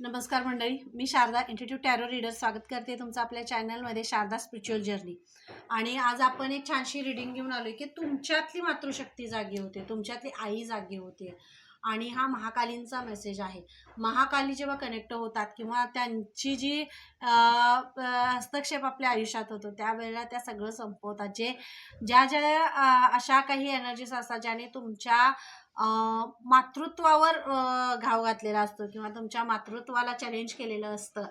नमस्कार मंडळी मी शारदा इंस्टिट्यूट टॅरो रीडर स्वागत करते तुमचं आपल्या चॅनलमध्ये शारदा स्पिरिच्युअल जर्नी आणि आज आपण एक छानशी रिडिंग घेऊन आलो की तुमच्यातली मातृशक्ती जागी होते तुमच्यातली आई जागी होते. आणि हा महाकालींचा मेसेज आहे. महाकाली जेव्हा कनेक्ट होतात किंवा त्यांची जी हस्तक्षेप आपल्या आयुष्यात होतो त्यावेळेला त्या सगळं संपवतात. जे ज्या ज्या अशा काही एनर्जीज असतात ज्याने तुमच्या मातृत्वावर घाव घातलेला असतो किंवा तुमच्या मातृत्वाला चॅलेंज केलेलं असतं.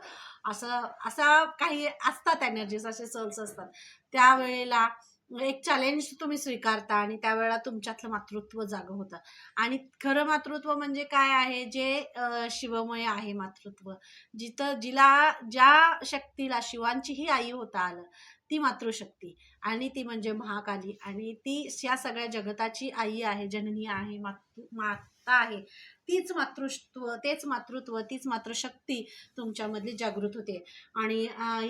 असं असा काही असतात एनर्जीज असे सोल्स असतात. त्यावेळेला एक चॅलेंज तुम्ही स्वीकारता आणि त्यावेळेला तुमच्यातलं मातृत्व जागं होतं. आणि खरं मातृत्व म्हणजे काय आहे? जे शिवमय आहे मातृत्व. जिथं जिला ज्या शक्तीला शिवांचीही आई होता आलं ती मातृशक्ती. आणि ती म्हणजे महाकाली. आणि ती या सगळ्या जगताची आई आहे जननी आहे मातृ माता आहे. तीच मातृत्व तेच मातृत्व तीच मातृशक्ती तुमच्यामधली जागृत होते. आणि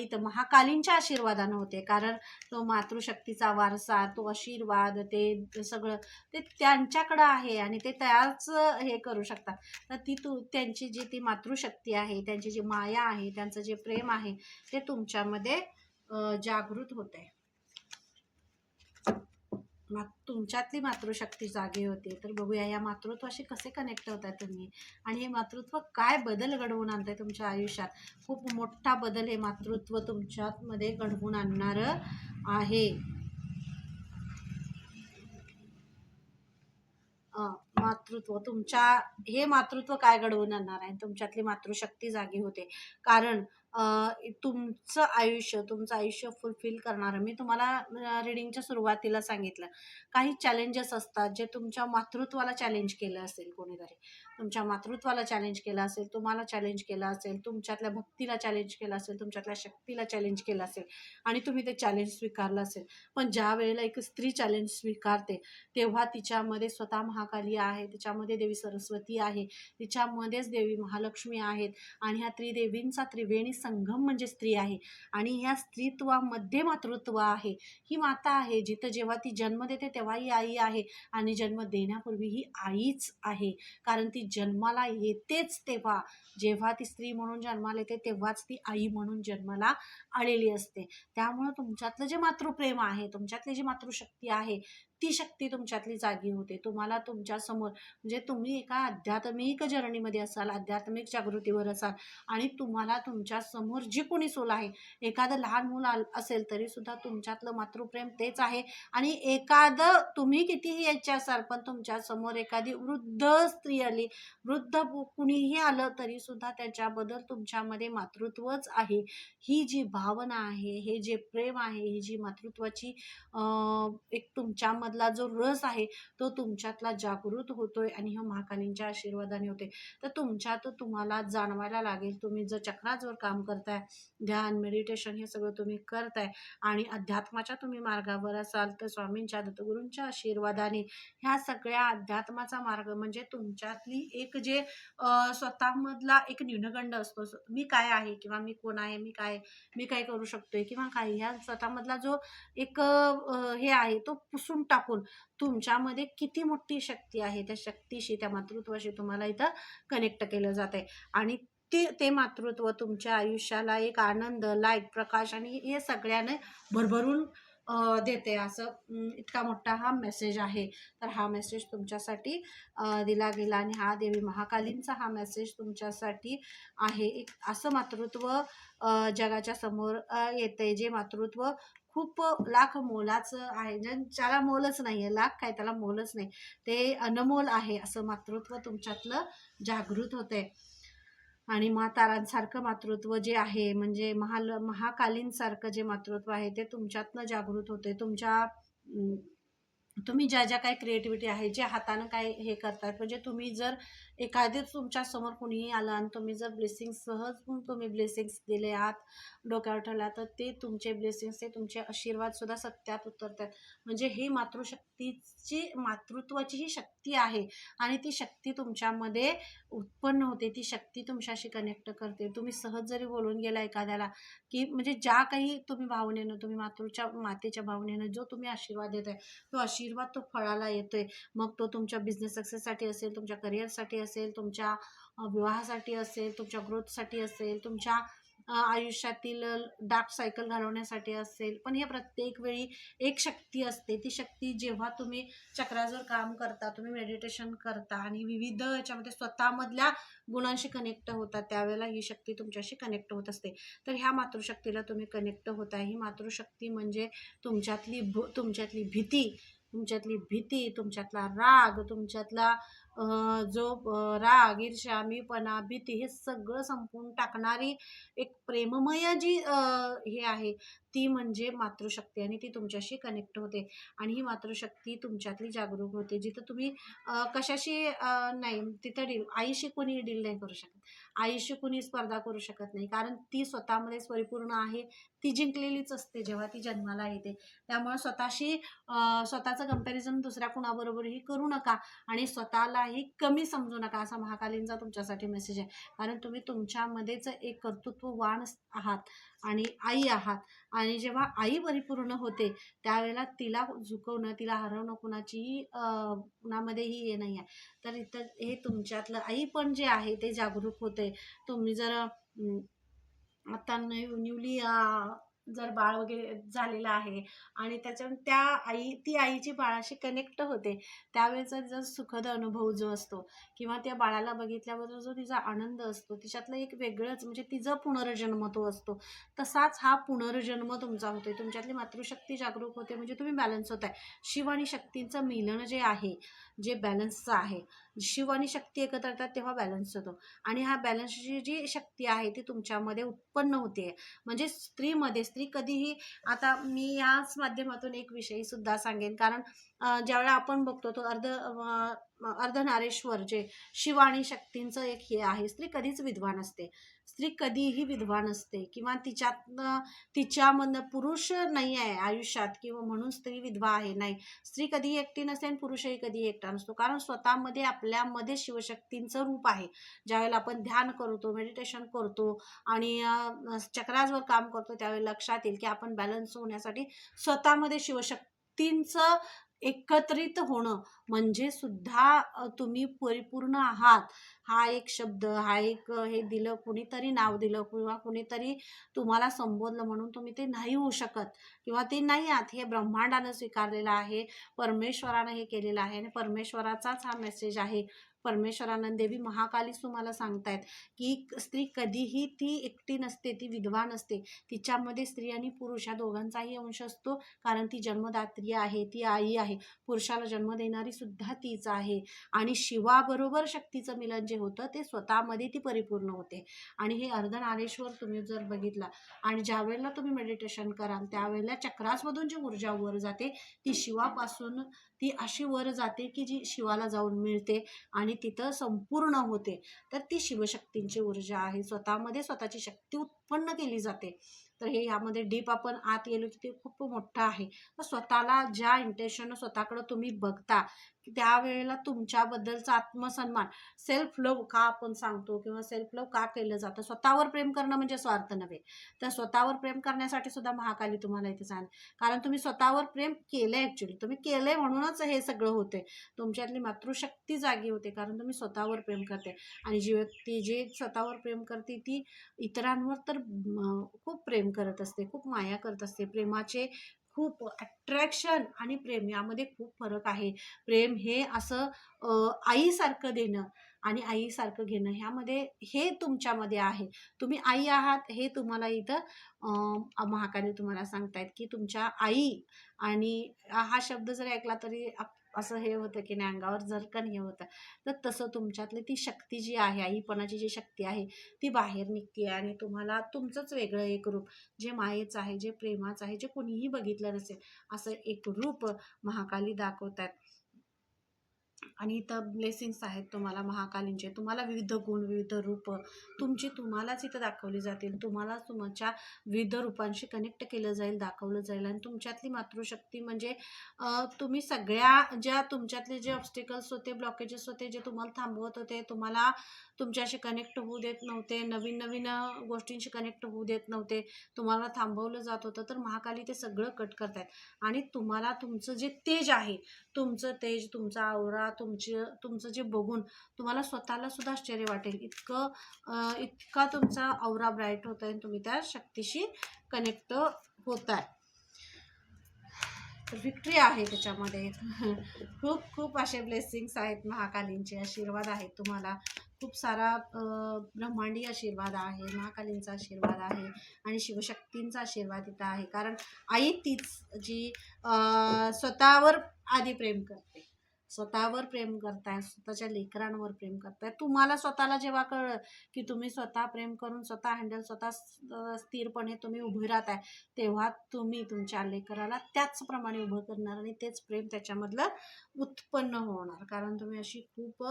इथं महाकालींच्या आशीर्वादानं होते. कारण तो मातृशक्तीचा वारसा तो आशीर्वाद ते सगळं ते त्यांच्याकडं आहे आणि ते त्याच हे करू शकतात. तर ती तू त्यांची जी ती मातृशक्ती आहे त्यांची जी माया आहे त्यांचं जे प्रेम आहे ते तुमच्यामध्ये जागृत होते मा तुमच्यातली मातृशक्ती जागी होते. तर बघूया या मातृत्वाशी कसे कनेक्ट होत आहे तुम्ही? आणि हे मातृत्व काय बदल घडवून आणत आहे तुमच्या आयुष्यात? खूप मोठा बदल हे मातृत्व तुमच्यामध्ये घडवून आणणारं आहे. मातृत्व तुमच्या हे मातृत्व काय घडवून आणणार आहे? तुमच्यातली मातृशक्ती जागी होते. कारण तुमचं आयुष्य तुमचं आयुष्य फुलफिल करणारं. मी तुम्हाला रिडिंगच्या सुरुवातीला सांगितलं. काही चॅलेंजेस असतात जे तुमच्या मातृत्वाला चॅलेंज केलं असेल कोणीतरी. तुमच्या मातृत्वाला चॅलेंज केलं असेल तुम्हाला चॅलेंज केलं असेल तुमच्यातल्या भक्तीला चॅलेंज केलं असेल तुमच्यातल्या शक्तीला चॅलेंज केलं असेल आणि तुम्ही ते चॅलेंज स्वीकारलं असेल. पण ज्या वेळेला एक स्त्री चॅलेंज स्वीकारते तेव्हा तिच्यामध्ये स्वतः महाकाली आहे तिच्यामध्ये देवी सरस्वती आहे तिच्यामध्येच देवी महालक्ष्मी आहेत आणि ह्या त्रिदेवींचा त्रिवेणी संगम म्हणजे स्त्री आहे. आणि ह्या स्त्रीत्वामध्ये मातृत्व आहे. ही माता आहे जिथं जेव्हा ती जन्म देते तेव्हा ही आई आहे आणि जन्म देण्यापूर्वी ही आईच आहे. कारण ती जन्माला येतेच तेव्हा. जेव्हा ती स्त्री म्हणून जन्माला येते तेव्हाच ती आई म्हणून जन्माला आलेली असते. त्यामुळं तुमच्यातलं जे मातृप्रेम आहे तुमच्यातली जी मातृशक्ती आहे ती शक्ती तुमच्यातली जागी होते. तुम्हाला तुमच्यासमोर म्हणजे तुम्ही एका आध्यात्मिक जर्नीमध्ये असाल आध्यात्मिक जागृतीवर असाल आणि तुम्हाला तुमच्यासमोर जी कोणी सोल आहे एखादं लहान मूल आल असेल तरी सुद्धा तुमच्यातलं मातृप्रेम तेच आहे. आणि एखादं तुम्ही कितीही यायचे असाल पण तुमच्यासमोर एखादी वृद्ध स्त्री आली वृद्ध कुणीही आलं तरी सुद्धा त्याच्याबद्दल तुमच्यामध्ये मातृत्वच आहे. ही जी भावना आहे हे जे प्रेम आहे ही जी मातृत्वाची एक तुमच्यामध्ये मधला जो रस आहे तो तुमच्यातला जागृत होतोय आणि ह्या महाकालींच्या आशीर्वादाने होते. तर तुमच्यात तुम्हाला जाणवायला लागेल तुम्ही जर चक्राजवर काम करताय ध्यान मेडिटेशन हे सगळं तुम्ही करताय आणि अध्यात्माच्या तुम्ही मार्गावर असाल तर स्वामींच्या दत्तगुरूंच्या आशीर्वादाने ह्या सगळ्या अध्यात्माचा मार्ग म्हणजे तुमच्यातली एक जे स्वतःमधला एक न्यूनगंड असतो मी काय आहे किंवा मी कोण आहे मी काय मी काय करू शकतोय किंवा काय ह्या स्वतःमधला जो एक हे आहे तो पुसून टाकून तुमच्यामध्ये किती मोठी शक्ती आहे त्या शक्तीशी त्या मातृत्वाशी तुम्हाला इथं कनेक्ट केलं जात आहे आणि ते ते मातृत्व तुमच्या आयुष्याला एक आनंद लाइट प्रकाश आणि हे सगळ्याने भरभरून देते असं इतका मोठा हा मेसेज आहे. तर हा मेसेज तुमच्यासाठी दिला गेला आणि हा देवी महाकालींचा हा मेसेज तुमच्यासाठी आहे. एक असं मातृत्व जगाच्या समोर येते जे मातृत्व खूप लाख मोलाचं आहे. ज्याला मोलच नाही आहे लाख काय त्याला मोलच नाही. ते अनमोल आहे असं मातृत्व तुमच्यातलं जागृत होतंय. आणि मातारांसारखं मातृत्व जे आहे म्हणजे महाल महाकालींसारखं जे मातृत्व आहे ते तुमच्यातनं जागृत होते तुमच्या तुम्ही ज्या ज्या काही क्रिएटिव्हिटी आहे जे हातानं काय हे करतात म्हणजे तुम्ही जर एखादेच तुमच्यासमोर कुणीही आलं आणि तुम्ही जर ब्लेसिंग सहज तुम्ही ब्लेसिंग्स दिले आहात डोक्यावर ठेवला तर ते तुमचे ब्लेसिंग्स ते तुमचे आशीर्वादसुद्धा सत्यात उतरतात. म्हणजे ही मातृशक्तीची मातृत्वाची ही शक्ती आहे आणि ती शक्ती तुमच्यामध्ये उत्पन्न होते. ती शक्ती तुमच्याशी कनेक्ट करते. तुम्ही सहज जरी बोलून गेला एखाद्याला की म्हणजे ज्या काही तुम्ही भावनेनं तुम्ही मातृच्या मातेच्या भावनेनं जो तुम्ही आशीर्वाद देत आहे तो आशीर्वाद तो फळाला येतोय. मग तो तुमच्या बिझनेस सक्सेससाठी असेल तुमच्या करिअरसाठी असेल असेल तुमच्या विवाहासाठी असेल तुमच्या ग्रोथसाठी असेल तुमच्या आयुष्यातील डार्क सायकल घालवण्यासाठी असेल पण हे प्रत्येक वेळी एक शक्ती असते. ती शक्ती जेव्हा तुम्ही चक्राजवर काम करता तुम्ही मेडिटेशन करता आणि विविध याच्यामध्ये स्वतःमधल्या गुणांशी कनेक्ट होता त्यावेळेला ही शक्ती तुमच्याशी कनेक्ट होत असते. तर ह्या मातृशक्तीला तुम्ही कनेक्ट होता. ही मातृशक्ती म्हणजे तुमच्यातली भू तुमच्यातली भीती तुमच्यातली भीती तुमच्यातला राग तुमच्यातला जो राग ईर्ष्यामीपणा भीती हे सगळं संपवून टाकणारी एक प्रेममय जी हे आहे ती म्हणजे मातृशक्ती आणि ती तुमच्याशी कनेक्ट होते. आणि ही मातृशक्ती तुमच्यातली जागरूक होते जिथं तुम्ही कशाशी नाही तिथं डील आईशी कोणी डील नाही करू शकत. आईशी कोणी स्पर्धा करू शकत नाही कारण ती स्वतःमध्येच परिपूर्ण आहे ती जिंकलेलीच असते जेव्हा ती जन्माला येते. त्यामुळे स्वतःशी स्वतःचं कंपॅरिझन दुसऱ्या कुणाबरोबरही करू नका आणि स्वतःला काही कमी समजू नका. असा महाकालींचा तुमच्यासाठी मेसेज आहे. कारण तुम्ही तुमच्यामध्येच एक कर्तृत्ववान आहात आणि आई आहात. आणि जेव्हा आई परिपूर्ण होते त्यावेळेला तिला झुकवणं तिला हरवणं कुणाचीही कुणामध्येही हे नाही आहे. तर इथं हे तुमच्यातलं आई पण जे आहे ते जागरूक होते. तुम्ही जर आता न्यू न्यूली जर बाळ वगैरे झालेलं आहे आणि त्याच्या त्या आई ती आईची बाळाशी कनेक्ट होते त्यावेळेचा जर सुखद अनुभव जो असतो किंवा त्या बाळाला बघितल्याबरोबर जो तिचा आनंद असतो तिच्यातलं एक वेगळंच म्हणजे तिचा पुनर्जन्म तो असतो. तसाच हा पुनर्जन्म तुमचा होतोय. तुमच्यातली मातृशक्ती जागरूक होते. म्हणजे तुम्ही बॅलन्स होत आहे शिव आणि शक्तींचं मिलन जे आहे जे बॅलन्सचं आहे शिव आणि शक्ती एकत्र येतात तेव्हा बॅलन्स होतो. आणि हा बॅलन्सची जी शक्ती आहे ती तुमच्यामध्ये उत्पन्न होते. म्हणजे स्त्रीमध्ये स्त्री कधीही आता मी याच माध्यमातून एक विषयी सुद्धा सांगेन. कारण ज्यावेळेला आपण बघतो तो अर्ध अर्धनारेश्वर जे शिव आणि शक्तींचं एक हे आहे स्त्री कधीच विद्वान असते. स्त्री कधीही विद्वान असते किंवा तिच्यातनं तिच्यामधनं पुरुष नाही आहे आयुष्यात किंवा म्हणून स्त्री विधवा आहे नाही. स्त्री कधी एकटी नसते आणि पुरुषही कधी एकटा नसतो. कारण स्वतःमध्ये आपल्यामध्ये शिवशक्तींचं रूप आहे. ज्यावेळेला आपण ध्यान करतो मेडिटेशन करतो आणि चक्राजवर काम करतो त्यावेळी लक्षात येईल की आपण बॅलन्स होण्यासाठी स्वतःमध्ये शिवशक्तींचं एकत्रित होणं. म्हणजे सुद्धा तुम्ही परिपूर्ण आहात. हा एक शब्द हा एक हे दिलं कुणीतरी नाव दिलं किंवा कुणीतरी तुम्हाला संबोधलं म्हणून तुम्ही ते नाही होऊ शकत किंवा ते नाही आहात. हे ब्रह्मांडानं स्वीकारलेलं आहे. परमेश्वरानं हे केलेलं आहे आणि परमेश्वराचाच हा मेसेज आहे. परमेश्वरानंद देवी महाकालीच तुम्हाला सांगतायत की स्त्री कधीही ती एकटी नसते ती विधवा नसते. तिच्यामध्ये स्त्री आणि पुरुष या दोघांचाही अंश असतो. कारण ती जन्मदात्री आहे ती आई आहे. पुरुषाला जन्म देणारी सुद्धा तीच आहे. आणि शिवाबरोबर शक्तीचं मिलन जे होतं ते स्वतःमध्ये ती परिपूर्ण होते. आणि हे अर्धनारेश्वर तुम्ही जर बघितला आणि ज्या वेळेला तुम्ही मेडिटेशन कराल त्यावेळेला चक्रासमधून जी ऊर्जा वर जाते ती शिवापासून ती अशी वर जाते की जी शिवाला जाऊन मिळते. आणि तिथं संपूर्ण होते. तर ती शिवशक्तींची ऊर्जा आहे. स्वतःमध्ये स्वतःची शक्ती उत्पन्न केली जाते. तर हे यामध्ये डीप आपण आत गेलो की ते खूप मोठं आहे. तर स्वतःला ज्या इंटेन्शन स्वतःकडं तुम्ही बघता त्यावेळेला तुमच्याबद्दलचा आत्मसन्मान सेल्फ लव का आपण सांगतो किंवा सेल्फ लव्ह का केलं जातं? स्वतःवर प्रेम करणं म्हणजे स्वार्थ नव्हे. तर स्वतःवर प्रेम करण्यासाठी सुद्धा महाकाली तुम्हाला इथे सांग कारण तुम्ही स्वतःवर प्रेम केलं ॲक्च्युली तुम्ही केलंय म्हणूनच हे सगळं होते तुमच्यातली मातृशक्ती जागी होते कारण तुम्ही स्वतःवर प्रेम करते. आणि जी व्यक्ती जी स्वतःवर प्रेम करते ती इतरांवर तर खूप प्रेम करत असते खूप माया करत असते. प्रेमाचे खूप अट्रॅक्शन आणि प्रेम यामध्ये खूप फरक आहे. प्रेम हे असं आईसारखं देणं आणि आईसारखं घेणं ह्यामध्ये हे तुमच्यामध्ये आहे. तुम्ही आई आहात हे तुम्हाला इथं महाकाली तुम्हाला सांगतायत की तुमच्या आई आणि हा शब्द जरी ऐकला तरी आप- असं हे होतं की नाही अंगावर झरकण हे होतं. तर तसं तुमच्यातली ती शक्ती जी आहे आईपणाची जी शक्ती आहे ती बाहेर निघते आणि तुम्हाला तुमचंच वेगळं एक रूप जे मायेचं आहे जे प्रेमाचं आहे जे कोणीही बघितलं नसेल असं एक रूप महाकाली दाखवतात आणि इथं ब्लेसिंग्स आहेत तुम्हाला महाकालींचे. तुम्हाला विविध गुण विविध रूप तुमची तुम्हालाच इथं दाखवली जातील. तुम्हाला तुमच्या विविध रूपांशी कनेक्ट केलं जाईल दाखवलं जाईल. आणि तुमच्यातली मातृशक्ती म्हणजे तुम्ही सगळ्या ज्या तुमच्यातले जे ऑब्स्टिकल्स होते ब्लॉकेजेस होते जे तुम्हाला थांबवत होते तुम्हाला तुमच्याशी कनेक्ट होऊ देत नव्हते नवीन नवीन गोष्टींशी कनेक्ट होऊ देत नव्हते तुम्हाला थांबवलं जात होतं तर महाकाली ते सगळं कट करतायत. आणि तुम्हाला तुमचं जे तेज आहे तुमचं तेज तुमचा आवरा तुमचे तुमचं जे बघून तुम्हाला स्वतःला सुद्धा आश्चर्य वाटेल. इतकं इतका तुमचा आवरा ब्राईट होत आहे तुम्ही त्या शक्तीशी कनेक्ट होत आहे विक्ट्री आहे त्याच्यामध्ये. खूप खूप असे ब्लेसिंग्स आहेत. महाकालींचे आशीर्वाद आहेत तुम्हाला. खूप सारा ब्रह्मांडी आशीर्वाद आहे महाकालींचा आशीर्वाद आहे आणि शिवशक्तींचा आशीर्वाद इथं आहे. कारण आई तीच जी स्वतःवर आधी प्रेम करते. स्वतःवर प्रेम करताय स्वतःच्या लेकरांवर प्रेम करताय. तुम्हाला स्वतःला जेव्हा कळलं की तुम्ही स्वतः प्रेम करून स्वतः हँडल स्वतः स्थिरपणे तुम्ही उभे राहताय तेव्हा तुम्ही तुमच्या लेकराला त्याचप्रमाणे उभं करणार आणि तेच प्रेम त्याच्यामधलं उत्पन्न होणार. कारण तुम्ही अशी खूप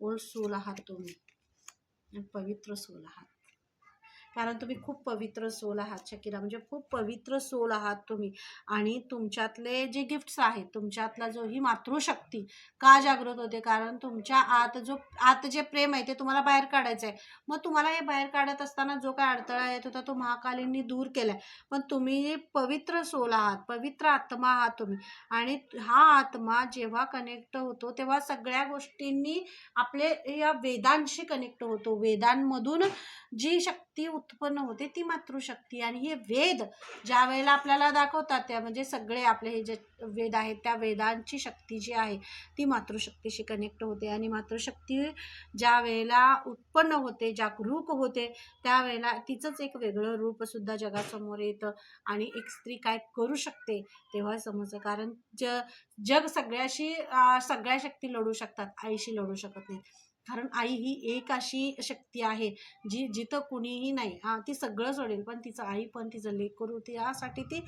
ओल्ड सोल आहात तुम्ही. पवित्र सोल आहात. कारण तुम्ही खूप पवित्र सोल आहात शकिरा. म्हणजे खूप पवित्र सोल आहात तुम्ही. आणि तुमच्यातले जे गिफ्ट्स आहेत तुमच्यातला जो ही मातृशक्ती का जागृत होते? कारण तुमच्या आत जो आत जे प्रेम आहे ते तुम्हाला बाहेर काढायचं आहे मग तुम्हाला हे बाहेर काढत असताना जो काय अडथळा येत होता तो महाकालींनी दूर केलाय. पण तुम्ही पवित्र सोल आहात पवित्र आत्मा आहात तुम्ही. आणि हा आत्मा जेव्हा कनेक्ट होतो तेव्हा सगळ्या गोष्टींनी आपले या वेदांशी कनेक्ट होतो. वेदांमधून जी शक्ती उत्पन्न होते ती मातृशक्ती. आणि हे वेद ज्या वेळेला आपल्याला दाखवतात त्या म्हणजे सगळे आपले हे जे वेद आहेत त्या वेदांची शक्ती जी आहे ती मातृशक्तीशी कनेक्ट होते. आणि मातृशक्ती ज्या वेळेला उत्पन्न होते जागरूक होते त्यावेळेला तिचंच एक वेगळं रूपसुद्धा जगासमोर येतं आणि एक स्त्री काय करू शकते तेव्हा समजतं. कारण ज जग सगळ्याशी सगळ्या शक्ती लढू शकतात आईशी लढू शकत नाही कारण आई ही एक अशी शक्ती आहे जी जिथं कुणीही नाही. हां ती सगळं सोडेल पण तिचं आई पण तिचं लेख करू ती यासाठी ती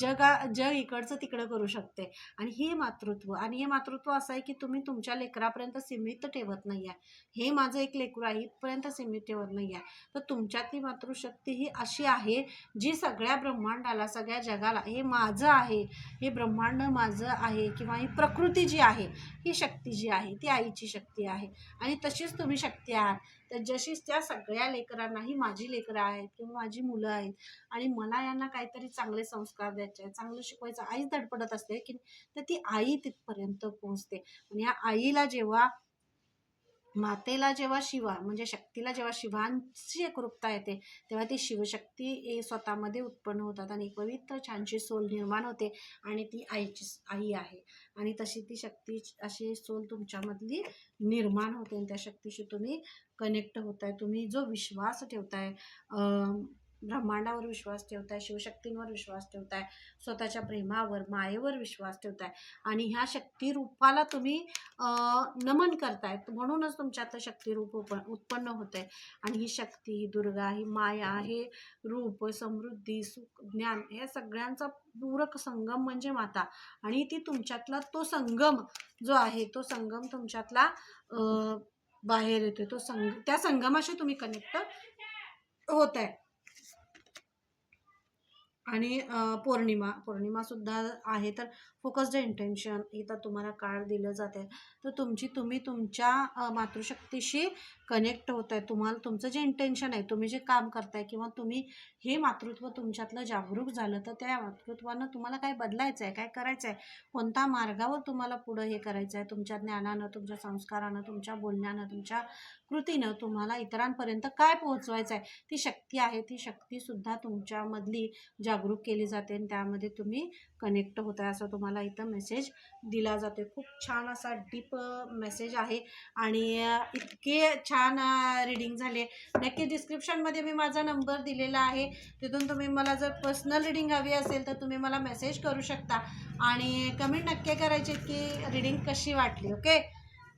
जगा जग इकडचं तिकडं करू शकते. आणि हे मातृत्व आणि हे मातृत्व असं आहे की तुम्ही तुमच्या लेकरापर्यंत सीमित ठेवत नाही आहे हे माझं एक लेकरू आहे इथपर्यंत सीमित ठेवत नाही आहे तर तुमच्यातली मातृशक्ती ही अशी आहे जी सगळ्या ब्रह्मांडाला सगळ्या जगाला हे माझं आहे हे ब्रह्मांड माझं आहे किंवा ही प्रकृती जी आहे ही शक्ती जी आहे ती आईची शक्ती आहे. आणि तशीच तुम्ही शक्ती आहात तर जशीच त्या सगळ्या लेकरांना ही माझी लेकरं आहेत किंवा माझी मुलं आहेत आणि मला यांना काहीतरी चांगले संस्कार द्यायचे आहेत चांगलं शिकवायचं आईच धडपडत असते की तर ती आई तिथपर्यंत पोहोचते. आणि ह्या आईला जेव्हा मातेला जेव्हा शिवा म्हणजे शक्तीला जेव्हा शिवांची एकरूपता येते तेव्हा ती शिवशक्ती स्वतःमध्ये उत्पन्न होतात आणि एक पवित्र छानशी सोल निर्माण होते आणि ती आईची आई आहे. आणि तशी ती शक्ती अशी सोल तुमच्यामधली निर्माण होते आणि त्या शक्तीशी तुम्ही कनेक्ट होताय. तुम्ही जो विश्वास ठेवताय ब्रह्मांडावर विश्वास ठेवताय शिवशक्तींवर विश्वास ठेवताय स्वतःच्या प्रेमावर मायेवर विश्वास ठेवताय. आणि ह्या शक्तिरूपाला तुम्ही नमन करताय. म्हणूनच तुमच्यात शक्तिरूप उप उत्पन्न होत आहे आणि ही शक्ती ही दुर्गा ही माया हे रूप समृद्धी सुख ज्ञान या सगळ्यांचा पूरक संगम म्हणजे माता. आणि ती तुमच्यातला तो संगम जो आहे तो संगम तुमच्यातला बाहेर येतोय. तो संग त्या संगमाशी तुम्ही कनेक्ट होत आहे आणि पौर्णिमा पौर्णिमासुद्धा आहे. तर फोकस्ड इंटेन्शन इथं तुम्हाला कार्ड दिलं जाते तर तुमची तुम्ही तुमच्या मातृशक्तीशी कनेक्ट होत आहे तुम्हाला तुमचं जे इंटेन्शन आहे तुम्ही जे काम करताय किंवा तुम्ही हे मातृत्व तुमच्यातलं जागरूक झालं तर त्या मातृत्वानं तुम्हाला काय बदलायचं आहे काय करायचं आहे कोणत्या मार्गावर तुम्हाला पुढं हे करायचं आहे तुमच्या ज्ञानानं तुमच्या संस्कारानं तुमच्या बोलण्यानं तुमच्या कृतीनं तुम्हाला इतरांपर्यंत काय पोहोचवायचं आहे ती शक्ती आहे. ती शक्तीसुद्धा तुमच्यामधली ज्या जागरूक केली जाते आणि त्यामध्ये तुम्ही कनेक्ट होत आहे असं तुम्हाला इथं मेसेज दिला जातो खूप छान असा डीप मेसेज आहे आणि इतके छान रिडिंग झाले. नक्की डिस्क्रिप्शनमध्ये मी माझा नंबर दिलेला आहे. तिथून तुम्ही मला जर पर्सनल रिडिंग हवी असेल तर तुम्ही मला मेसेज करू शकता. आणि कमेंट नक्की करायचे की रिडिंग कशी वाटली ओके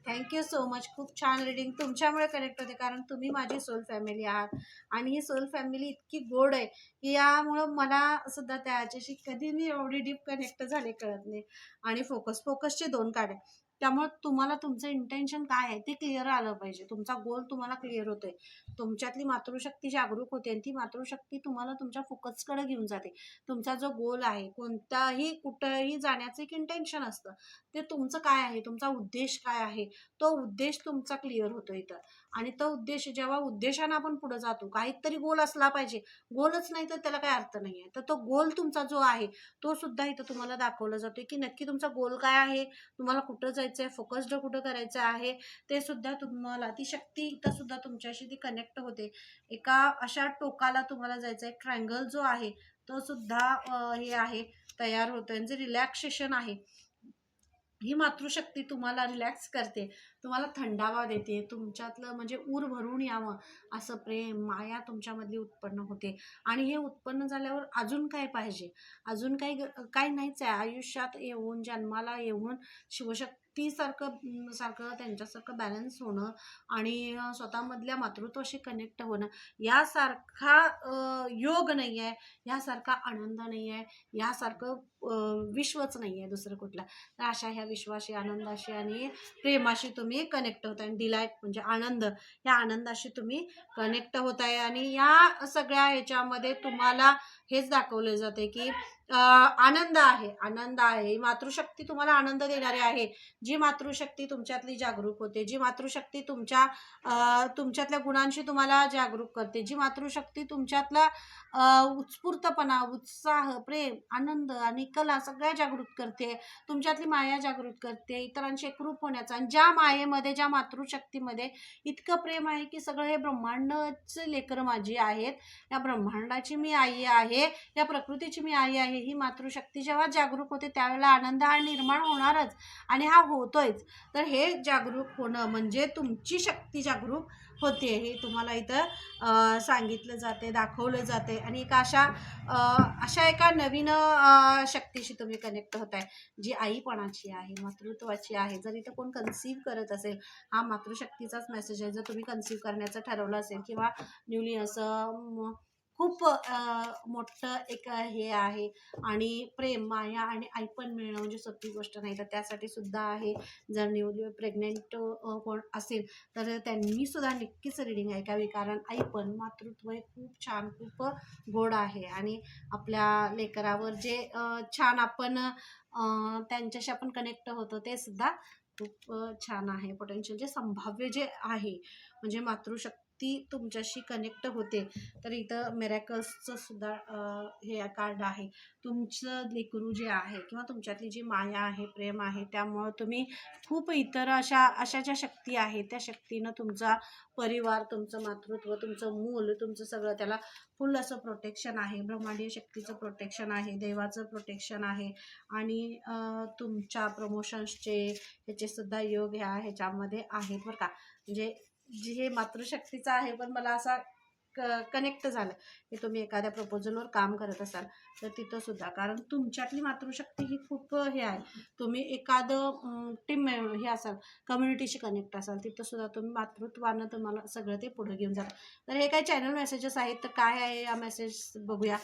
थँक्यू सो मच खूप छान रिडिंग तुमच्यामुळे कनेक्ट होते कारण तुम्ही माझी सोल फॅमिली आहात. आणि ही सोल फॅमिली इतकी गोड आहे की यामुळं मला सुद्धा त्याच्याशी कधी मी एवढी डीप कनेक्ट झाले कळत नाही. आणि फोकस फोकसचे दोन काढे. त्यामुळे तुम्हाला तुमचं इंटेन्शन काय आहे ते क्लिअर आलं पाहिजे. तुमचा गोल तुम्हाला क्लिअर होतोय. तुमच्यातली मातृशक्ती जागरूक होते आणि ती मातृशक्ती तुम्हाला तुमच्या फोकसकडे घेऊन जाते. तुमचा जो गोल आहे कोणताही कुठंही जाण्याचं एक इंटेन्शन असतं. ते तुमचं काय आहे? तुमचा उद्देश काय आहे? तो उद्देश तुमचा क्लिअर होतो इथं. आणि तो उद्देश जेव्हा उद्देशानं आपण पुढे जातो काहीतरी गोल असला पाहिजे. गोलच नाही तर त्याला काही अर्थ नाही आहे तर तो गोल तुमचा जो आहे तो सुद्धा इथं तुम्हाला दाखवला जातोय की नक्की तुमचा गोल काय आहे? तुम्हाला कुठं जायचं करायचं आहे फोकस्ड कुठं करायचं आहे ते सुद्धा तुम्हाला ती शक्ती इथं सुद्धा तुमच्याशी ती कनेक्ट होते. एका अशा टोकाला तुम्हाला जायचं आहे ट्रायंगल जो आहे तो सुद्धा हे आहे तयार होतो आणि जे रिलॅक्सेशन आहे ही मातृशक्ती तुम्हाला रिलॅक्स करते. तुम्हाला थंडावा देते तुमच्यातलं म्हणजे ऊर भरून यावं असं प्रेम माया तुमच्यामधली उत्पन्न होते. आणि हे उत्पन्न झाल्यावर अजून काय पाहिजे? अजून काही काय काही नाहीच आहे. आयुष्यात येऊन जन्माला येऊन शिवशक्ती तीसारखं सारखं त्यांच्यासारखं बॅलन्स होणं आणि स्वतःमधल्या मातृत्वाशी कनेक्ट होणं यासारखा योग नाही आहे यासारखा आनंद नाही आहे यासारखं विश्वच नाही आहे दुसरं कुठला. तर अशा ह्या विश्वाशी आनंदाशी आणि प्रेमाशी तुम्ही कनेक्ट होत आहे. डिलाईट म्हणजे आनंद या आनंदाशी तुम्ही कनेक्ट होत आहे आणि या सगळ्या ह्याच्यामध्ये तुम्हाला हेच दाखवले जाते की आनंद आहे. आनंद आहे. ही मातृशक्ती तुम्हाला आनंद देणारी आहे. जी मातृशक्ती तुमच्यातली जागरूक होते जी मातृशक्ती तुमच्या तुमच्यातल्या गुणांशी तुम्हाला जागरूक करते जी मातृशक्ती तुमच्यातला उत्स्फूर्तपणा उत्साह प्रेम आनंद आणि कला सगळ्या जागृत करते तुमच्यातली माया जागृत करते इतरांशी एकरूप होण्याचा आणि ज्या मायेमध्ये ज्या मातृशक्तीमध्ये इतकं प्रेम आहे की सगळं हे ब्रह्मांडचं लेकरं माझी आहेत. या ब्रह्मांडाची मी आई आहे. या प्रकृतीची मी आई आहे. ही मातृशक्ती जेव्हा जागरूक होते त्यावेळेला आनंद हा निर्माण होणारच आणि हा होतोयच. तर हे जागरूक होणं म्हणजे तुमची शक्ती जागरूक होते हे तुम्हाला इथं सांगितलं जाते दाखवलं जाते. आणि एका अशा अशा एका नवीन शक्तीशी तुम्ही कनेक्ट होत आहे जी आईपणाची आहे मातृत्वाची आहे. जर इथं कोण कन्सीव्ह करत असेल हा मातृशक्तीचाच मेसेज आहे. जर तुम्ही कन्सीव्ह करण्याचं ठरवलं असेल किंवा न्यूली असं खूप मोठं एक हे आहे आणि प्रेम माया आणि आईपण मिळणं म्हणजे सोपी गोष्ट नाही. तर त्यासाठी सुद्धा आहे. जर न्यूली प्रेग्नेंट कोण असेल तर त्यांनी सुद्धा नक्कीच रिडिंग ऐकावी. कारण आईपण मातृत्व हे खूप छान खूप गोड आहे. आणि आपल्या लेकरावर जे छान आपण त्यांच्याशी आपण कनेक्ट होतो ते सुद्धा खूप छान आहे. पोटेन्शियल जे संभाव्य जे आहे म्हणजे मातृशक्ती ती तुमच्याशी कनेक्ट होते. तर इथं मेरॅकल्सचं सुद्धा हे कार्ड आहे. तुमचं लेकरू जे आहे किंवा तुमच्यातली जी माया आहे प्रेम आहे त्यामुळं तुम्ही खूप इतर अशा अशा ज्या शक्ती आहेत त्या शक्तीनं तुमचा परिवार तुमचं मातृत्व तुमचं मूल तुमचं सगळं त्याला फुल असं प्रोटेक्शन आहे. ब्रह्मांडीय शक्तीचं प्रोटेक्शन आहे देवाचं प्रोटेक्शन आहे. आणि तुमच्या प्रमोशन्सचे ह्याचे सुद्धा योग ह्या ह्याच्यामध्ये आहेत बरं का. म्हणजे जी हे मातृशक्तीचं आहे पण मला असा क कनेक्ट झालं की तुम्ही एखाद्या प्रपोजलवर काम करत असाल तर तिथं सुद्धा. कारण तुमच्यातली मातृशक्ती ही खूप हे आहे. तुम्ही एखादं टीम हे असाल कम्युनिटीशी कनेक्ट असाल तिथं सुद्धा तुम्ही मातृत्वानं तुम्हाला सगळं ते पुढे घेऊन जाता तर हे काही चॅनल मेसेजेस आहेत? तर काय आहे या मेसेज बघूया.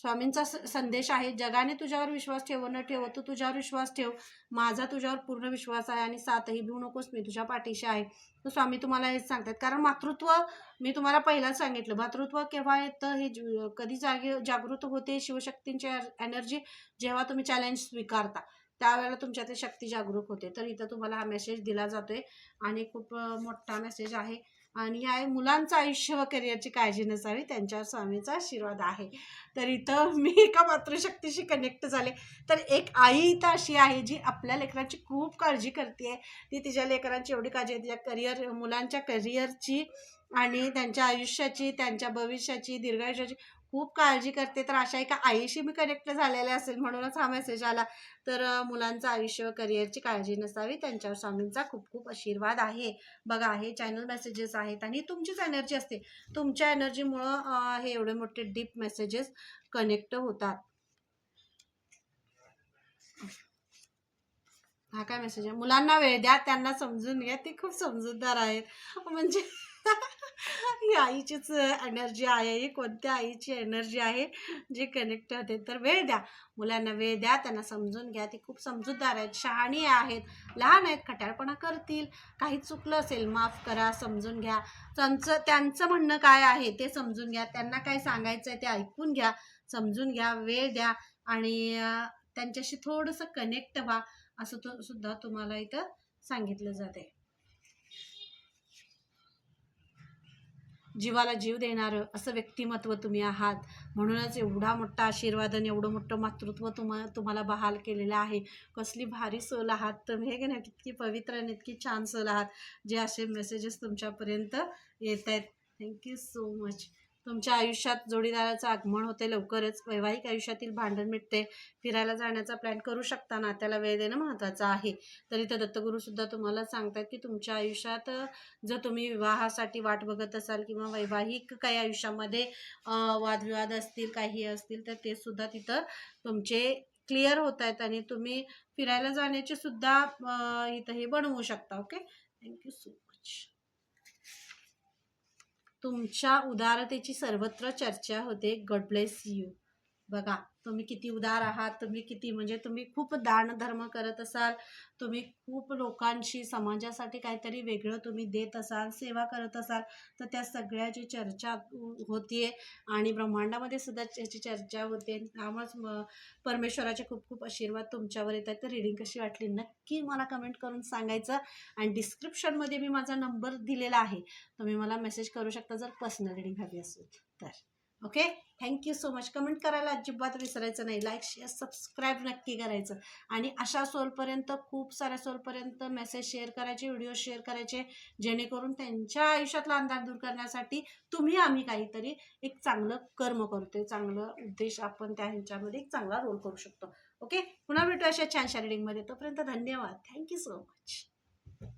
स्वामींचा स- संदेश आहे जगाने तुझ्यावर विश्वास ठेव न ठेव तू तुझ्यावर विश्वास ठेव माझा तुझ्यावर पूर्ण विश्वास आहे आणि सातही भिवू नकोस मी तुझ्या पाठीशी आहे. तर स्वामी तुम्हाला हेच सांगतात कारण मातृत्व मी तुम्हाला पहिलाच सांगितलं मातृत्व केव्हा येतं हे कधी जागे जागृत होते शिवशक्तींची एनर्जी जेव्हा तुम्ही चॅलेंज स्वीकारता त्यावेळेला तुमच्यातली शक्ती जागरूक होते. तर इथं तुम्हाला हा मेसेज दिला जातोय आणि खूप मोठा मेसेज आहे. आणि या मुलांचं आयुष्य व करिअरची काळजी नसावी त्यांच्यावर स्वामीचा आशीर्वाद आहे. तर इथं मी एका मातृशक्तीशी कनेक्ट झाले. तर एक आई इथं अशी आहे जी आपल्या लेकरांची खूप काळजी करते. ती तिच्या लेकरांची एवढी काळजी आहे तिच्या करिअर मुलांच्या करिअरची आणि त्यांच्या आयुष्याची त्यांच्या भविष्याची दीर्घायुष्याची खूप काळजी करते. तर अशा एका आईशी मी कनेक्ट झालेले असेल म्हणूनच हा मेसेज आला. तर मुलांचं आयुष्य व करिअरची काळजी नसावी. त्यांच्यावर स्वामींचा खूप खूप आशीर्वाद आहे. बघा हे चॅनल मेसेजेस आहेत आणि तुमचीच एनर्जी असते. तुमच्या एनर्जीमुळं हे एवढे मोठे डीप मेसेजेस कनेक्ट होतात. हा काय मेसेज आहे? मुलांना वेळ द्या. त्यांना समजून घ्या. ते खूप समजूतदार आहेत. म्हणजे ही आईचीच एनर्जी आहे ही कोणत्या आईची एनर्जी आहे जी कनेक्ट होते. तर वेळ द्या. मुलांना वेळ द्या त्यांना समजून घ्या. ती खूप समजूतदार आहेत शहाणी आहेत लहान आहेत खट्याळपणा करतील. काही चुकलं असेल माफ करा समजून घ्या. त्यांचं त्यांचं म्हणणं काय आहे ते समजून घ्या. त्यांना काय सांगायचं आहे ते ऐकून घ्या समजून घ्या वेळ द्या आणि त्यांच्याशी थोडंसं कनेक्ट व्हा असं तो सुद्धा तुम्हाला इथं सांगितलं जाते जीवाला जीव देणारं असं व्यक्तिमत्व तुम्ही आहात. म्हणूनच एवढा मोठा आशीर्वाद आणि एवढं मोठं मातृत्व तुम्हा तुम्हाला बहाल केलेलं आहे. कसली भारी सोल आहात तुम्ही. हे की इतकी पवित्र आणि इतकी छान सोल आहात. जे असे मेसेजेस तुमच्यापर्यंत येत आहेत थँक्यू सो मच तुमच्या आयुष्यात जोडीदाराचं आगमन होते लवकरच. वैवाहिक आयुष्यातील भांडण मिटते. फिरायला जाण्याचा प्लॅन करू शकता. ना त्याला वेळ देणं महत्त्वाचं आहे. तर इथं दत्तगुरूसुद्धा तुम्हाला सांगतात की तुमच्या आयुष्यात जर तुम्ही विवाहासाठी वाट बघत असाल किंवा वैवाहिक काही आयुष्यामध्ये वादविवाद असतील काही असतील तर ते सुद्धा तिथं तुमचे क्लिअर होत आहेत आणि तुम्ही फिरायला जाण्याचे सुद्धा इथं हे बनवू शकता. ओके? थँक्यू सो मच तुमच्या उदारतेची सर्वत्र चर्चा होते. गॉड ब्लेस यू बघा तुम्ही किती उदार आहात तुम्ही किती म्हणजे तुम्ही खूप दानधर्म करत असाल तुम्ही खूप लोकांशी समाजासाठी काहीतरी वेगळं तुम्ही देत असाल सेवा करत असाल तर त्या सगळ्याची चर्चा होतीये आणि ब्रह्मांडामध्ये सुद्धा त्याची चर्चा होते. त्यामुळेच परमेश्वराचे खूप खूप आशीर्वाद तुमच्यावर येत आहेत तर रिडिंग कशी वाटली? नक्की मला कमेंट करून सांगायचं. आणि डिस्क्रिप्शनमध्ये मी माझा नंबर दिलेला आहे. तुम्ही मला मेसेज करू शकता जर पर्सनल रिडिंग हवी असेल तर. Okay? Thank you so much comment करायला अजिबात विसरायचं नाही. लाईक शेअर सबस्क्राईब नक्की करायचं. आणि अशा सोलपर्यंत खूप साऱ्या सोलपर्यंत मेसेज शेअर करायचे व्हिडिओ शेअर करायचे जेणेकरून त्यांच्या आयुष्यातला अंधार दूर करण्यासाठी तुम्ही आम्ही काहीतरी एक चांगलं कर्म करतोय. चांगलं उद्देश आपण त्या ह्याच्यामध्ये एक चांगला रोल करू शकतो. ओके? पुन्हा भेटू अशा छानशा रिडिंगमध्ये तोपर्यंत धन्यवाद. Thank you so much